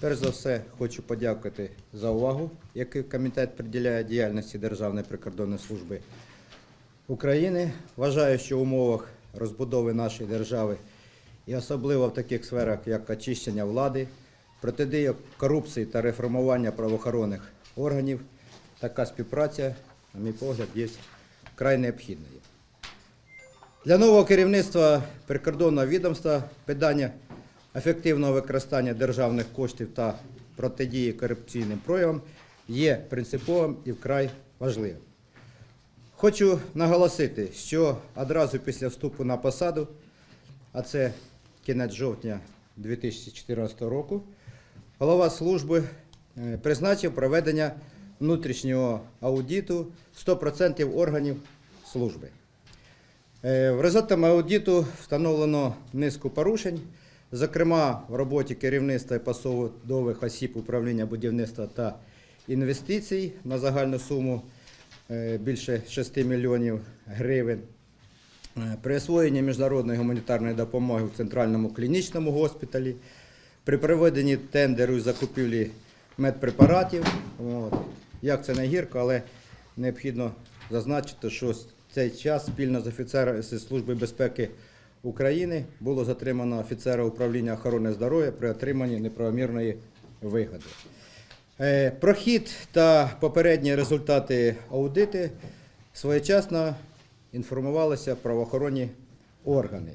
Перш за все, хочу подякувати за увагу, яку комітет приділяє діяльності Державної прикордонної служби України. Вважаю, що в умовах розбудови нашої держави і особливо в таких сферах, як очищення влади, протидія корупції та реформування правоохоронних органів, така співпраця, на мій погляд, є вкрай необхідною. Для нового керівництва прикордонного відомства питання ефективного використання державних коштів та протидії корупційним проявам є принциповим і вкрай важливим. Хочу наголосити, що одразу після вступу на посаду, а це кінець жовтня 2014 року, голова служби е, призначив проведення внутрішнього аудиту 100% органів служби. Е, В результаті аудиту встановлено низку порушень, зокрема в роботі керівництва і посадових осіб управління будівництва та інвестицій на загальну суму е, більше 6 мільйонів гривень. Е, При освоєнні міжнародної гуманітарної допомоги в центральному клінічному госпіталі, при проведенні тендеру і закупівлі медпрепаратів. Як це не гірко, але необхідно зазначити, що цей час спільно з офіцерами Служби безпеки України було затримано офіцера управління охорони здоров'я при отриманні неправомірної вигоди. Е, Прохід та попередні результати аудити своєчасно інформувалися правоохоронні органи.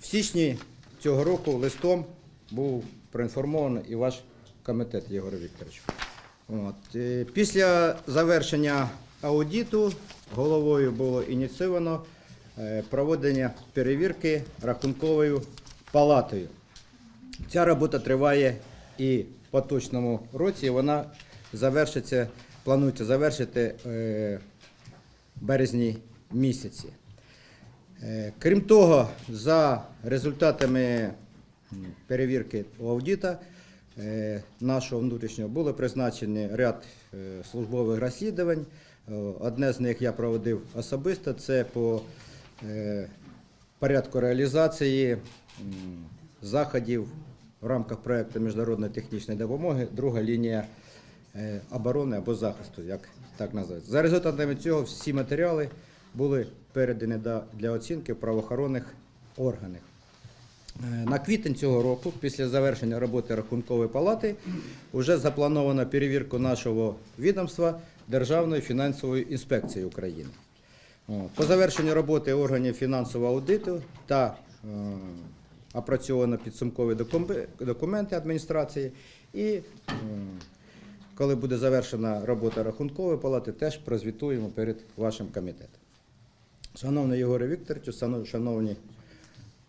В січні цього року листом був проінформований і ваш комітет, Єгор Вікторович. От. е, Після завершення аудиту головою було ініційовано проведення перевірки рахунковою палатою. Ця робота триває і в поточному році, вона завершиться, планується завершити е, березні місяці. Е, Крім того, за результатами перевірки аудита е, нашого внутрішнього було призначені ряд е, службових розслідувань. Е, Одне з них я проводив особисто, це по е, порядку реалізації заходів в рамках проєкту міжнародної технічної допомоги, друга лінія е, оборони або захисту, як так називається. За результатами цього всі матеріали були передані для оцінки правоохоронних органах. Е, На квітень цього року, після завершення роботи Рахункової палати, вже заплановано перевірку нашого відомства Державної фінансової інспекції України. По завершенню роботи органів фінансового аудиту та е, опрацьовано підсумкові документи адміністрації. І е, коли буде завершена робота Рахункової палати, теж прозвітуємо перед вашим комітетом. Шановний Єгоре Вікторовичу, шановні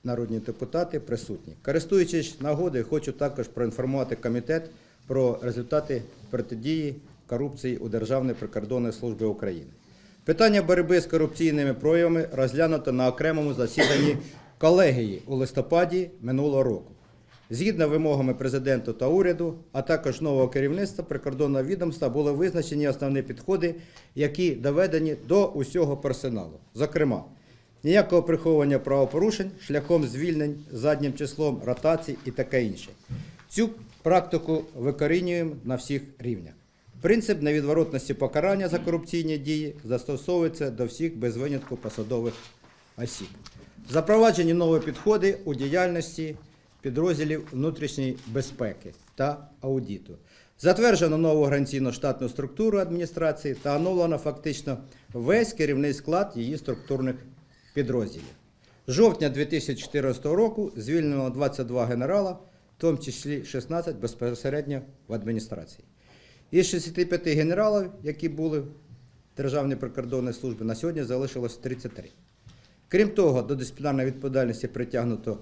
народні депутати, присутні. Користуючись нагодою, хочу також проінформувати комітет про результати протидії корупції у Державній прикордонній службі України. Питання боротьби з корупційними проявами розглянуто на окремому засіданні колегії у листопаді минулого року. Згідно вимогами президента та уряду, а також нового керівництва прикордонного відомства були визначені основні підходи, які доведені до усього персоналу. Зокрема, ніякого приховування правопорушень шляхом звільнень заднім числом, ротацій і таке інше. Цю практику викорінюємо на всіх рівнях. Принцип невідворотності покарання за корупційні дії застосовується до всіх без винятку посадових осіб. Запроваджені нові підходи у діяльності підрозділів внутрішньої безпеки та аудиту. Затверджено нову організаційно штатну структуру адміністрації та оновлено фактично весь керівний склад її структурних підрозділів. З жовтня 2014 року звільнено 22 генерала, в тому числі 16 безпосередньо в адміністрації. Із 65 генералів, які були в Державній прикордонній службі, на сьогодні залишилось 33. Крім того, до дисциплінарної відповідальності притягнуто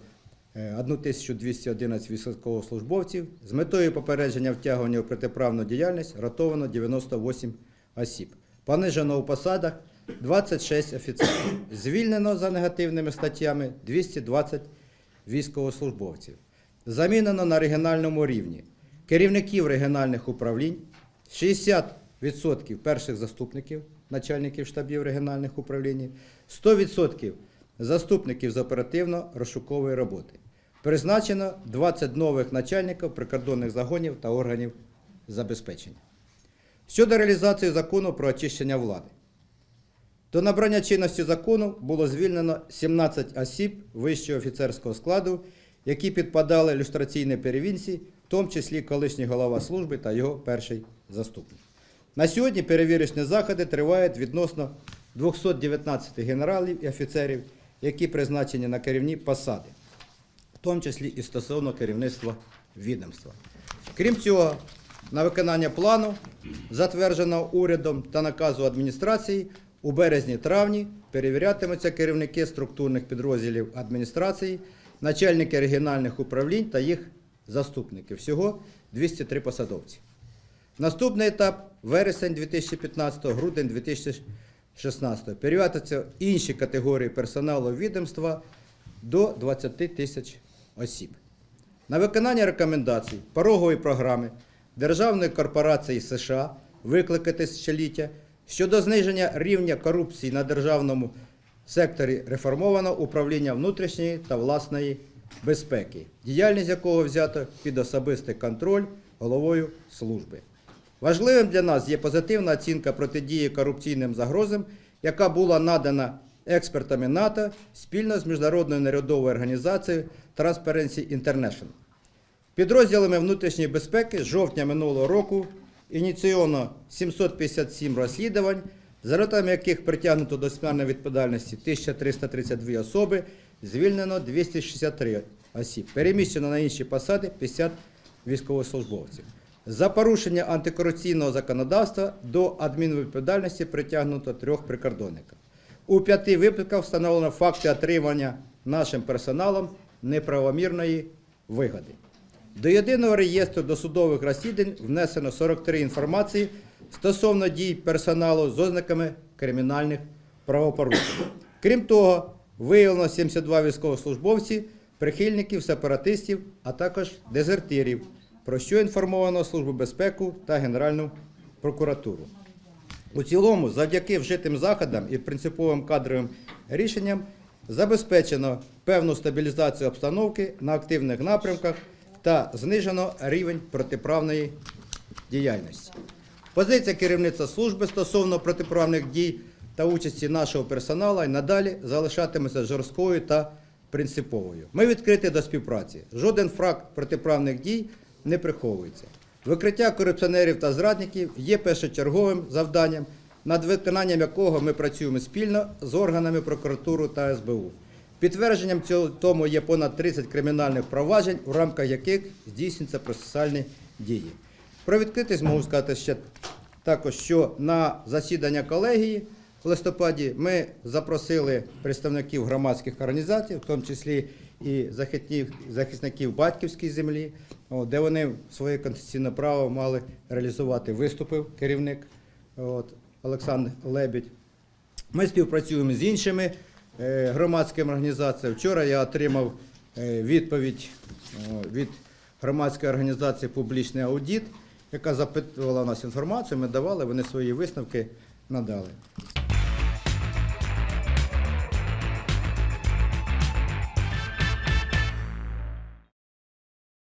е, 1211 військовослужбовців. З метою попередження втягування у протиправну діяльність ротовано 98 осіб. Понижено у посадах 26 офіцерів. Звільнено за негативними статтями 220 військовослужбовців. Замінено на регіональному рівні керівників регіональних управлінь, 60% перших заступників начальників штабів регіональних управлінь, 100% заступників з оперативно-розшукової роботи. Призначено 20 нових начальників прикордонних загонів та органів забезпечення. Щодо реалізації закону про очищення влади. До набрання чинності закону було звільнено 17 осіб вищого офіцерського складу, які підпадали люстраційній перевінці, в тому числі колишній голова служби та його перший заступник. На сьогодні перевірочні заходи тривають відносно 219 генералів і офіцерів, які призначені на керівні посади, в тому числі і стосовно керівництва відомства. Крім цього, на виконання плану, затвердженого урядом та наказу адміністрації, у березні-травні перевірятимуться керівники структурних підрозділів адміністрації, начальники регіональних управлінь та їх заступники. Всього 203 посадовці. Наступний етап вересень 2015, грудень 2016. Перевірятися інші категорії персоналу відомства до 20 тисяч осіб. На виконання рекомендацій порогової програми Державної корпорації США виклики тисячоліття щодо зниження рівня корупції на державному секторі реформовано управління внутрішньої та власної безпеки, діяльність якого взято під особистий контроль головою служби. Важливим для нас є позитивна оцінка протидії корупційним загрозам, яка була надана експертами НАТО спільно з міжнародною нарядовою організацією Transparency International. Підрозділами внутрішньої безпеки з жовтня минулого року ініційовано 757 розслідувань, за результатами яких притягнуто до дисциплінарної відповідальності 1332 особи, звільнено 263 осіб, переміщено на інші посади 50 військовослужбовців. За порушення антикорупційного законодавства до адмінвідповідальності притягнуто трьох прикордонників. У п'яти випадках встановлено факти отримання нашим персоналом неправомірної вигоди. До єдиного реєстру досудових розслідувань внесено 43 інформації стосовно дій персоналу з ознаками кримінальних правопорушень. Крім того, виявлено 72 військовослужбовці, прихильників сепаратистів, а також дезертирів, про що інформовано Службу безпеки та Генеральну прокуратуру. У цілому, завдяки вжитим заходам і принциповим кадровим рішенням забезпечено певну стабілізацію обстановки на активних напрямках та знижено рівень протиправної діяльності. Позиція керівництва служби стосовно протиправних дій та участі нашого персоналу і надалі залишатиметься жорсткою та принциповою. Ми відкриті до співпраці. Жоден факт протиправних дій не приховується. Викриття корупціонерів та зрадників є першочерговим завданням, над виконанням якого ми працюємо спільно з органами прокуратури та СБУ. Підтвердженням цього тому є понад 30 кримінальних проваджень, в рамках яких здійснюються процесуальні дії. Про відкритість можу сказати ще також, що на засідання колегії в листопаді ми запросили представників громадських організацій, в тому числі і захисників батьківської землі, де вони своє конституційне право мали реалізувати. Виступив керівник от, Олександр Лебідь. Ми співпрацюємо з іншими е, громадськими організаціями. Вчора я отримав е, відповідь від громадської організації Публічний аудіт, яка запитувала у нас інформацію, ми давали, вони свої висновки надали.